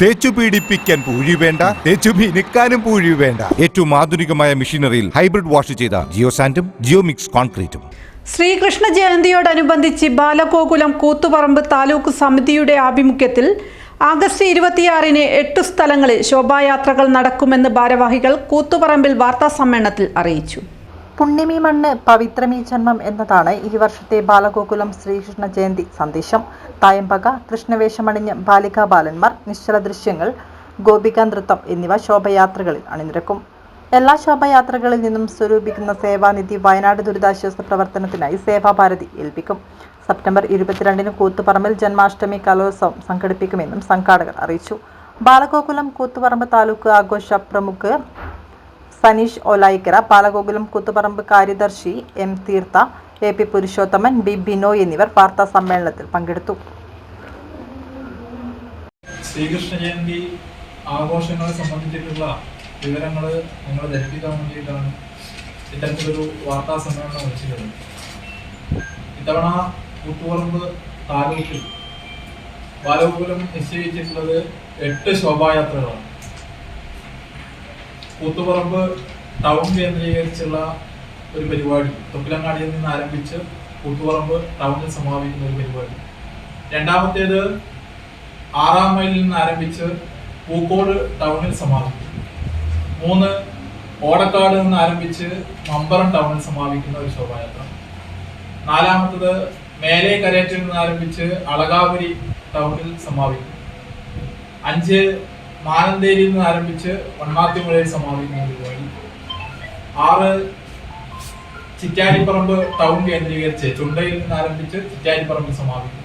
തേച്ചു പീഡിപ്പിക്കാൻ പൂഴി വേണ്ട തേച്ചു മിനുക്കാനും പൂഴി വേണ്ട. ഏറ്റവും ആധുനികമായ മെഷീനറിയിൽ ഹൈബ്രിഡ് വാഷ് ചെയ്ത ജിയോ സാൻഡും ജിയോ മിക്സ് കോൺക്രീറ്റും. ശ്രീകൃഷ്ണ ജയന്തിയോടനുബന്ധിച്ച് ബാലഗോകുലം കൂത്തുപറമ്പ് താലൂക്ക് സമിതിയുടെ ആഭിമുഖ്യത്തിൽ ആഗസ്റ്റ് ഇരുപത്തിയാറിന് എട്ടു സ്ഥലങ്ങളിൽ ശോഭായാത്രകൾ നടക്കുമെന്ന് ഭാരവാഹികൾ കൂത്തുപറമ്പിൽ വാർത്താസമ്മേളനത്തിൽ അറിയിച്ചു. പുണ്യമീ മണ്ണ് പവിത്രമീ ജന്മം എന്നതാണ് ഈ വർഷത്തെ ബാലഗോകുലം ശ്രീകൃഷ്ണ ജയന്തി സന്ദേശം. തായമ്പക കൃഷ്ണവേഷമണിഞ്ഞ് ബാലികാ ബാലന്മാർ നിശ്ചല ദൃശ്യങ്ങൾ ഗോപിക നൃത്തം എന്നിവ ശോഭയാത്രകളിൽ അണിനിരക്കും. എല്ലാ ശോഭയാത്രകളിൽ നിന്നും സ്വരൂപിക്കുന്ന സേവാനിധി വയനാട് ദുരിതാശ്വാസ പ്രവർത്തനത്തിനായി സേവാഭാരതി ഏൽപ്പിക്കും. സെപ്റ്റംബർ ഇരുപത്തിരണ്ടിന് കൂത്തുപറമ്പിൽ ജന്മാഷ്ടമി കലോത്സവം സംഘടിപ്പിക്കുമെന്നും സംഘാടകർ അറിയിച്ചു. ബാലഗോകുലം കൂത്തുപറമ്പ് താലൂക്ക് ആഘോഷ പ്രമുഖ് സനീഷ് ഒലായിക്കര പാലഗോകുലം കൂത്തുപറമ്പ് കാര്യദർശി എം തീർത്ത A P Purushothaman B Binoy എന്നിവർ വാർത്താ സമ്മേളനത്തിൽ പങ്കെടുത്തു. ശ്രീകൃഷ്ണ ജയന്തി ആഘോഷങ്ങളെ സംബന്ധിച്ചിട്ടുള്ള വിവരങ്ങൾ നിങ്ങൾ ധരിപ്പിക്കാൻ വേണ്ടിയിട്ടാണ് ഇത്തരത്തിലൊരു വാർത്താ സമ്മേളനം വിളിച്ചിട്ടുള്ളത്. ഇത്തവണ കൂത്തുപറമ്പ് താലൂക്കിൽ ബാലഗോകുലം നിശ്ചയിച്ചിട്ടുള്ളത് എട്ട് ശോഭായാത്രകളാണ്. കൂത്തുപറമ്പ് ടൗൺ കേന്ദ്രീകരിച്ചുള്ള ഒരു പരിപാടി തൊക്കിലങ്ങാടിയിൽ നിന്ന് ആരംഭിച്ച് കൂത്തുപറമ്പ് ടൗണിൽ സമാപിക്കുന്ന ഒരു പരിപാടി. രണ്ടാമത്തേത് ആറാം മൈലിൽ നിന്ന് ആരംഭിച്ച് പൂക്കോട് ടൗണിൽ സമാപിക്കും. മൂന്ന് ഓടക്കാട് നിന്ന് ആരംഭിച്ച് മമ്പറം ടൗണിൽ സമാപിക്കുന്ന ഒരു ശോഭായാത്ര. നാലാമത്തത് മേലെ കരേറ്റിൽ നിന്ന് ആരംഭിച്ച് അളകാപുരി ടൗണിൽ സമാപിക്കും. അഞ്ച് മാനന്തേരിയിൽ നിന്ന് ആരംഭിച്ച് വണ്ണാത്തിമുഴയിൽ സമാപിക്കുന്ന പരിപാടി ആറ് ചിറ്റാരിപ്പറമ്പ് ടൗൺ കേന്ദ്രീകരിച്ച് ചുണ്ടയിൽ നിന്ന് ആരംഭിച്ച് ചിറ്റാരിപ്പറമ്പിൽ സമാപിക്കും.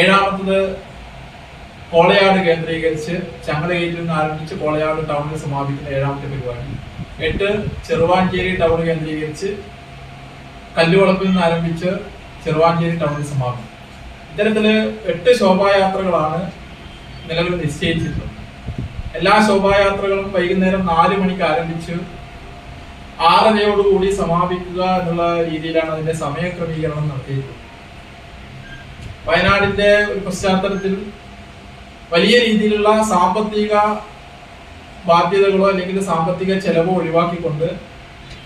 ഏഴാമത്തത് കോളയാട് കേന്ദ്രീകരിച്ച് ചങ്ങലഗേറ്റിൽ നിന്ന് ആരംഭിച്ച് കോളയാട് ടൗണിൽ സമാപിക്കുന്ന ഏഴാമത്തെ പരിപാടി. എട്ട് ചെറുവാഞ്ചേരി ടൗൺ കേന്ദ്രീകരിച്ച് കല്ലുവളപ്പിൽ നിന്ന് ആരംഭിച്ച് ചെറുവാഞ്ചേരി ടൗണിൽ സമാപിക്കും. ഇത്തരത്തിൽ എട്ട് ശോഭായാത്രകളാണ് നിലവിൽ നിശ്ചയിച്ചിട്ടുണ്ട്. എല്ലാ ശോഭായാത്രകളും വൈകുന്നേരം നാല് മണിക്ക് ആരംഭിച്ച് ആറരയോടുകൂടി സമാപിക്കുക എന്നുള്ള രീതിയിലാണ് അതിന്റെ സമയക്രമീകരണം നടത്തിയിട്ടുള്ളത് വയനാടിന്റെ ഒരു പശ്ചാത്തലത്തിൽ വലിയ രീതിയിലുള്ള സാമ്പത്തിക ബാധ്യതകളോ അല്ലെങ്കിൽ സാമ്പത്തിക ചെലവോ ഒഴിവാക്കിക്കൊണ്ട്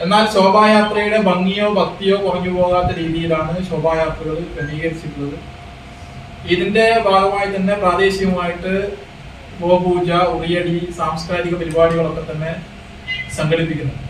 എന്നാൽ ശോഭായാത്രയുടെ ഭംഗിയോ ഭക്തിയോ കുറഞ്ഞു പോകാത്ത രീതിയിലാണ് ശോഭായാത്രകൾ ക്രമീകരിച്ചിട്ടുള്ളത്. ഇതിന്റെ ഭാഗമായി തന്നെ പ്രാദേശികമായിട്ട് ഗോപൂജ ഉറിയടി സാംസ്കാരിക പരിപാടികളൊക്കെ തന്നെ സംഘടിപ്പിക്കുന്നുണ്ട്.